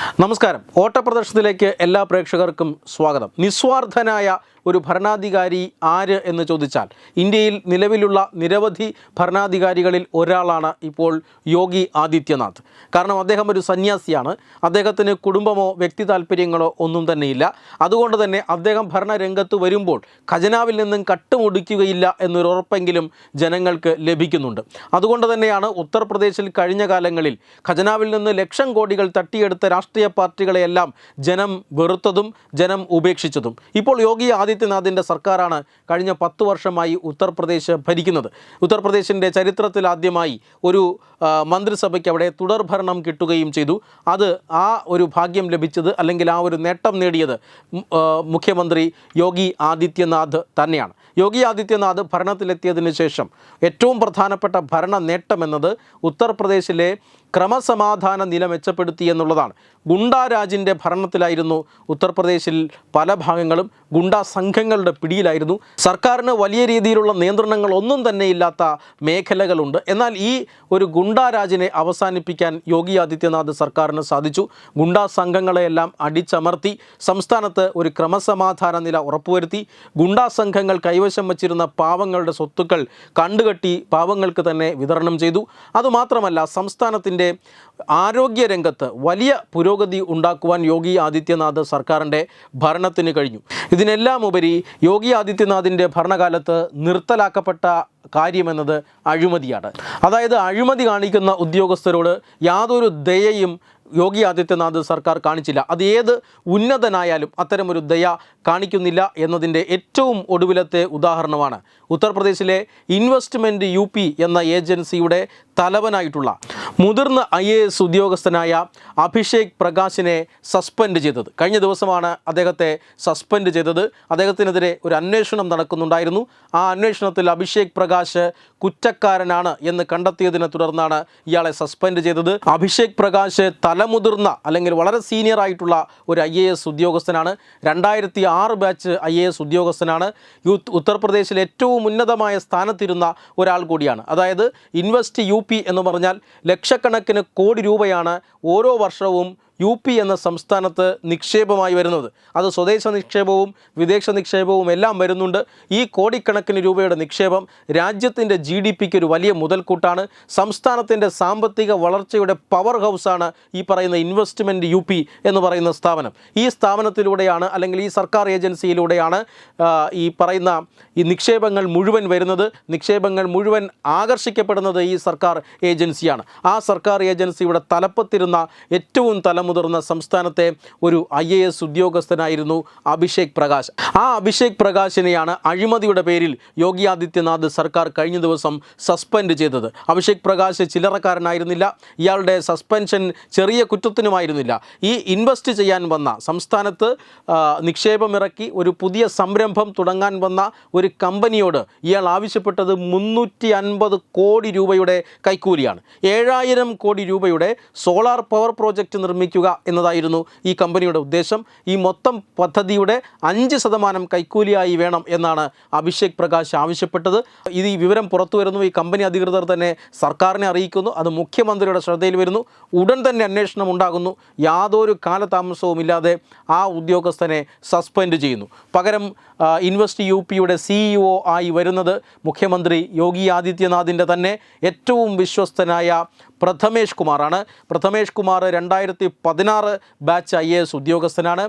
നമസ്കാരം. ഓട്ടപ്രദർശനത്തിലേക്ക് എല്ലാ പ്രേക്ഷകർക്കും സ്വാഗതം. നിസ്വാർത്ഥനായ ഒരു ഭരണാധികാരി ആര് എന്ന് ചോദിച്ചാൽ ഇന്ത്യയിൽ നിലവിലുള്ള നിരവധി ഭരണാധികാരികളിൽ ഒരാളാണ് ഇപ്പോൾ യോഗി ആദിത്യനാഥ്. കാരണം അദ്ദേഹം ഒരു സന്യാസിയാണ്. അദ്ദേഹത്തിന് കുടുംബമോ വ്യക്തി താല്പര്യങ്ങളോ ഒന്നും തന്നെയില്ല. അതുകൊണ്ട് തന്നെ അദ്ദേഹം ഭരണരംഗത്ത് വരുമ്പോൾ ഖജനാവിൽ നിന്നും കട്ടുമുടിക്കുകയില്ല എന്നൊരു ഉറപ്പെങ്കിലും ജനങ്ങൾക്ക് ലഭിക്കുന്നുണ്ട്. അതുകൊണ്ട് തന്നെയാണ് ഉത്തർപ്രദേശിൽ കഴിഞ്ഞ കാലങ്ങളിൽ ഖജനാവിൽ നിന്ന് ലക്ഷം കോടികൾ തട്ടിയെടുത്ത രാഷ്ട്രീയ പാർട്ടികളെയെല്ലാം ജനം വെറുത്തതും ജനം ഉപേക്ഷിച്ചതും. ഇപ്പോൾ യോഗി ആദിത്യനാഥിന്റെ സർക്കാരാണ് കഴിഞ്ഞ പത്ത് വർഷമായി ഉത്തർപ്രദേശ് ഭരിക്കുന്നത്. ഉത്തർപ്രദേശിന്റെ ചരിത്രത്തിൽ ആദ്യമായി ഒരു മന്ത്രിസഭയ്ക്ക് അവിടെ തുടർഭരണം കിട്ടുകയും ചെയ്തു. അത് ആ ഒരു ഭാഗ്യം ലഭിച്ചത് അല്ലെങ്കിൽ ആ ഒരു നേട്ടം നേടിയത് മുഖ്യമന്ത്രി യോഗി ആദിത്യനാഥ് തന്നെയാണ്. യോഗി ആദിത്യനാഥ് ഭരണത്തിലെത്തിയതിന് ശേഷം ഏറ്റവും പ്രധാനപ്പെട്ട ഭരണ നേട്ടം എന്നത് ഉത്തർപ്രദേശിലെ ക്രമസമാധാന നില മെച്ചപ്പെടുത്തി എന്നുള്ളതാണ്. ഗുണ്ടാരാജിന്റെ ഭരണത്തിലായിരുന്നു ഉത്തർപ്രദേശിൽ പല ഭാഗങ്ങളും. ഗുണ്ടാ സംഘങ്ങളുടെ പിടിയിലായിരുന്നു. സർക്കാരിന് വലിയ രീതിയിലുള്ള നിയന്ത്രണങ്ങൾ ഒന്നും തന്നെ ഇല്ലാത്ത മേഖലകളുണ്ട്. എന്നാൽ ഈ ഒരു ഗുണ്ടാരാജിനെ അവസാനിപ്പിക്കാൻ യോഗി ആദിത്യനാഥ് സർക്കാരിന് സാധിച്ചു. ഗുണ്ടാ സംഘങ്ങളെയെല്ലാം അടിച്ചമർത്തി സംസ്ഥാനത്ത് ഒരു ക്രമസമാധാന നില ഉറപ്പുവരുത്തി. ഗുണ്ടാ സംഘങ്ങൾ കൈവശം വച്ചിരുന്ന പാവങ്ങളുടെ സ്വത്തുക്കൾ കണ്ടുകെട്ടി പാവങ്ങൾക്ക് തന്നെ വിതരണം ചെയ്തു. അതുമാത്രമല്ല സംസ്ഥാനത്തിന്റെ ആരോഗ്യരംഗത്ത് വലിയ പുരോഗതി ഉണ്ടാക്കുവാൻ യോഗി ആദിത്യനാഥ് സർക്കാരിന്റെ ഭരണത്തിന് കഴിഞ്ഞു. ഇതിനെല്ലാം ഉപരി യോഗി ആദിത്യനാഥിന്റെ ഭരണകാലത്ത് നിർത്തലാക്കപ്പെട്ട കാര്യമെന്നത് അഴിമതിയാണ്. അതായത് അഴിമതി കാണിക്കുന്ന ഉദ്യോഗസ്ഥരോട് യാതൊരു ദയയും യോഗി ആദിത്യനാഥ് സർക്കാർ കാണിച്ചില്ല. അത് ഏത് ഉന്നതനായാലും അത്തരമൊരു ദയ കാണിക്കുന്നില്ല എന്നതിന്റെ ഏറ്റവും ഒടുവിലത്തെ ഉദാഹരണമാണ് ഉത്തർപ്രദേശിലെ ഇൻവെസ്റ്റ്മെന്റ് യു പി എന്ന ഏജൻസിയുടെ തലവനായിട്ടുള്ള മുതിർന്ന ഐ എ എസ് ഉദ്യോഗസ്ഥനായ അഭിഷേക് പ്രകാശിനെ സസ്പെൻഡ് ചെയ്തത്. കഴിഞ്ഞ ദിവസമാണ് അദ്ദേഹത്തെ സസ്പെൻഡ് ചെയ്തത്. അദ്ദേഹത്തിനെതിരെ ഒരു അന്വേഷണം നടക്കുന്നുണ്ടായിരുന്നു. ആ അന്വേഷണത്തിൽ അഭിഷേക് പ്രകാശ് കുറ്റക്കാരനാണ് എന്ന് കണ്ടെത്തിയതിനെ തുടർന്നാണ് ഇയാളെ സസ്പെൻഡ് ചെയ്തത്. അഭിഷേക് പ്രകാശ് തലമുതിർന്ന അല്ലെങ്കിൽ വളരെ സീനിയർ ആയിട്ടുള്ള ഒരു ഐ എ എസ് ഉദ്യോഗസ്ഥനാണ്. രണ്ടായിരത്തി ആറ് ബാച്ച് ഐ എ എസ് ഉദ്യോഗസ്ഥനാണ്. യൂത്ത് ഉത്തർപ്രദേശിൽ ഏറ്റവും ഉന്നതമായ സ്ഥാനത്തിരുന്ന ഒരാൾ കൂടിയാണ്. അതായത് ഇൻവെസ്റ്റ് യു എന്ന് പറഞ്ഞാൽ ലക്ഷക്കണക്കിന് കോടി രൂപയാണ് ഓരോ വർഷവും യു പി എന്ന സംസ്ഥാനത്ത് നിക്ഷേപമായി വരുന്നത്. അത് സ്വദേശ നിക്ഷേപവും വിദേശ നിക്ഷേപവും എല്ലാം വരുന്നുണ്ട്. ഈ കോടിക്കണക്കിന് രൂപയുടെ നിക്ഷേപം രാജ്യത്തിന്റെ ജി ഡി പിക്ക് ഒരു വലിയ മുതൽക്കൂട്ടാണ്. സംസ്ഥാനത്തിന്റെ സാമ്പത്തിക വളർച്ചയുടെ പവർ ഹൗസാണ് ഈ പറയുന്ന ഇൻവെസ്റ്റ്മെന്റ് യു പി എന്ന് പറയുന്ന സ്ഥാപനം. ഈ സ്ഥാപനത്തിലൂടെയാണ് അല്ലെങ്കിൽ ഈ സർക്കാർ ഏജൻസിയിലൂടെയാണ് ഈ പറയുന്ന ഈ നിക്ഷേപങ്ങൾ മുഴുവൻ വരുന്നത്. നിക്ഷേപങ്ങൾ മുഴുവൻ ആകർഷിക്കപ്പെടുന്നത് ഈ സർക്കാർ ഏജൻസിയാണ്. ആ സർക്കാർ ഏജൻസിയുടെ തലപ്പത്തിരുന്ന ഏറ്റവും തലമുതിർന്ന സംസ്ഥാനത്തെ ഒരു ഐ എ എസ് ഉദ്യോഗസ്ഥനായിരുന്നു അഭിഷേക് പ്രകാശ്. ആ അഭിഷേക് പ്രകാശിനെയാണ് അഴിമതിയുടെ പേരിൽ യോഗി ആദിത്യനാഥ് സർക്കാർ കഴിഞ്ഞ ദിവസം സസ്പെൻഡ് ചെയ്തത്. അഭിഷേക് പ്രകാശ് ചില്ലറക്കാരനായിരുന്നില്ല. ഇയാളുടെ സസ്പെൻഷൻ ചെറിയ കുറ്റത്തിനുമായിരുന്നില്ല. ഈ ഇൻവെസ്റ്റ് ചെയ്യാൻ വന്ന സംസ്ഥാനത്ത് നിക്ഷേപമിറക്കി ഒരു പുതിയ സംരംഭം തുടങ്ങാൻ വന്ന ഒരു കമ്പനിയോട് ഇയാൾ ആവശ്യപ്പെട്ടത് മുന്നൂറ്റി അൻപത് കോടി രൂപയുടെ കൈക്കൂലിയാണ്. ഏഴായിരം കോടി രൂപയുടെ സോളാർ പവർ പ്രോജക്റ്റ് നിർമ്മിക്കുക എന്നതായിരുന്നു ഈ കമ്പനിയുടെ ഉദ്ദേശം. ഈ മൊത്തം പദ്ധതിയുടെ അഞ്ച് ശതമാനം കൈക്കൂലിയായി വേണം എന്നാണ് അഭിഷേക് പ്രകാശ് ആവശ്യപ്പെട്ടത്. ഇത് ഈ വിവരം പുറത്തു വരുന്നു. ഈ കമ്പനി അധികൃതർ തന്നെ സർക്കാരിനെ അറിയിക്കുന്നു. അത് മുഖ്യമന്ത്രിയുടെ ശ്രദ്ധയിൽ വരുന്നു. ഉടൻ തന്നെ അന്വേഷണം ഉണ്ടാകുന്നു. യാതൊരു കാലതാമസവുമില്ലാതെ ആ ഉദ്യോഗസ്ഥനെ സസ്പെൻഡ് ചെയ്യുന്നു. പകരം ഇൻവെസ്റ്റ് യു പിയുടെ സിഇഒ ആയി വരുന്നത് മുഖ്യമന്ത്രി യോഗി ആദിത്യനാഥിന്റെ തന്നെ ഏറ്റവും വിശ്വസ്തനായ പ്രഥമേഷ് കുമാറാണ്. പ്രഥമേഷ് കുമാർ രണ്ടായിരത്തി പതിനാറ് ബാച്ച് ഐ എ എസ് ഉദ്യോഗസ്ഥനാണ്.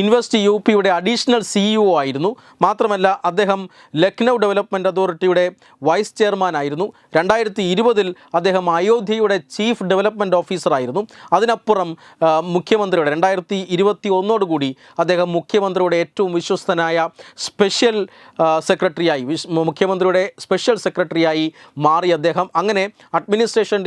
ഇൻവെസ്റ്റ് യു പിയുടെ അഡീഷണൽ സിഇഒ ആയിരുന്നു. മാത്രമല്ല അദ്ദേഹം ലക്നൗ ഡെവലപ്മെന്റ് അതോറിറ്റിയുടെ വൈസ് ചെയർമാൻ ആയിരുന്നു. രണ്ടായിരത്തി ഇരുപതിൽ അദ്ദേഹം അയോധ്യയുടെ ചീഫ് ഡെവലപ്മെന്റ് ഓഫീസറായിരുന്നു അതിനപ്പുറം മുഖ്യമന്ത്രിയുടെ രണ്ടായിരത്തി ഇരുപത്തി ഒന്നോടുകൂടി അദ്ദേഹം മുഖ്യമന്ത്രിയുടെ ഏറ്റവും വിശ്വസ്തനായ സ്പെഷ്യൽ സെക്രട്ടറിയായി മുഖ്യമന്ത്രിയുടെ സ്പെഷ്യൽ സെക്രട്ടറിയായി മാറി അദ്ദേഹം. അങ്ങനെ അഡ്മിനിസ്ട്രേഷൻ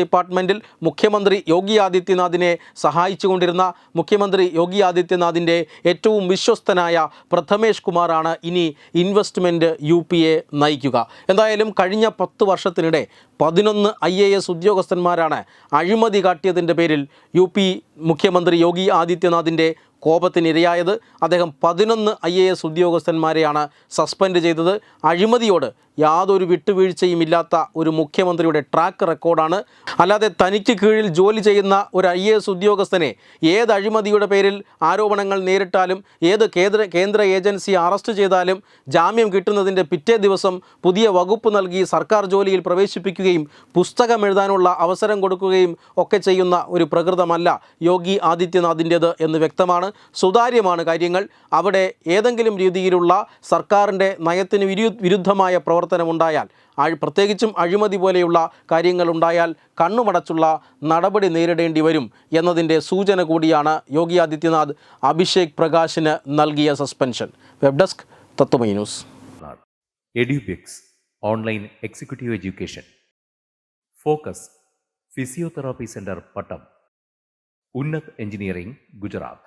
ഡിപ്പാർട്ട്മെന്റിൽ മുഖ്യമന്ത്രി യോഗി ആദിത്യനാഥിനെ സഹായിച്ചുകൊണ്ടിരുന്ന മുഖ്യമന്ത്രി യോഗി ആദിത്യനാഥിന്റെ ഏറ്റവും വിശ്വസ്തനായ പ്രഥമേഷ് കുമാറാണ് ഇനി ഇൻവെസ്റ്റ്മെന്റ് യു പി എ നയിക്കുക. എന്തായാലും കഴിഞ്ഞ പത്ത് വർഷത്തിനിടെ പതിനൊന്ന് ഐ എ എസ് ഉദ്യോഗസ്ഥന്മാരാണ് അഴിമതി കാട്ടിയതിന്റെ പേരിൽ യു പി മുഖ്യമന്ത്രി യോഗി ആദിത്യനാഥിന്റെ കോപത്തിനിരയായത് അദ്ദേഹം പതിനൊന്ന് ഐ എ എസ് ഉദ്യോഗസ്ഥന്മാരെയാണ് സസ്പെൻഡ് ചെയ്തത്. അഴിമതിയോട് യാതൊരു വിട്ടുവീഴ്ചയും ഇല്ലാത്ത ഒരു മുഖ്യമന്ത്രിയുടെ ട്രാക്ക് റെക്കോർഡാണ് അല്ലാതെ തനിക്ക് കീഴിൽ ജോലി ചെയ്യുന്ന ഒരു ഐ എ എസ് ഉദ്യോഗസ്ഥനെ ഏത് അഴിമതിയുടെ പേരിൽ ആരോപണങ്ങൾ നേരിട്ടാലും ഏത് കേന്ദ്ര കേന്ദ്ര ഏജൻസി അറസ്റ്റ് ചെയ്താലും ജാമ്യം കിട്ടുന്നതിന്റെ പിറ്റേ ദിവസം പുതിയ വകുപ്പ് നൽകി സർക്കാർ ജോലിയിൽ പ്രവേശിപ്പിക്കുകയും പുസ്തകം എഴുതാനുള്ള അവസരം കൊടുക്കുകയും ഒക്കെ ചെയ്യുന്ന ഒരു പ്രകൃതമല്ല. യോഗി ആദിത്യനാഥിന്റേത് എന്ന് വ്യക്തമാണ്. സുതാര്യമാണ് കാര്യങ്ങൾ. അവിടെ ഏതെങ്കിലും രീതിയിലുള്ള സർക്കാരിന്റെ നയത്തിന് വിരു വിരുദ്ധമായ പ്രവർത്തനമുണ്ടായാൽ പ്രത്യേകിച്ചും അഴിമതി പോലെയുള്ള കാര്യങ്ങളുണ്ടായാൽ കണ്ണുമടച്ചുള്ള നടപടി നേരിടേണ്ടി വരും എന്നതിന്റെ സൂചന കൂടിയാണ് യോഗി ആദിത്യനാഥ് അഭിഷേക് പ്രകാശിന് നൽകിയ suspension. Web desk Tatwamayi news. Edubix online executive education. Focus physiotherapy centre Pattom. Unnath engineering Gujarat.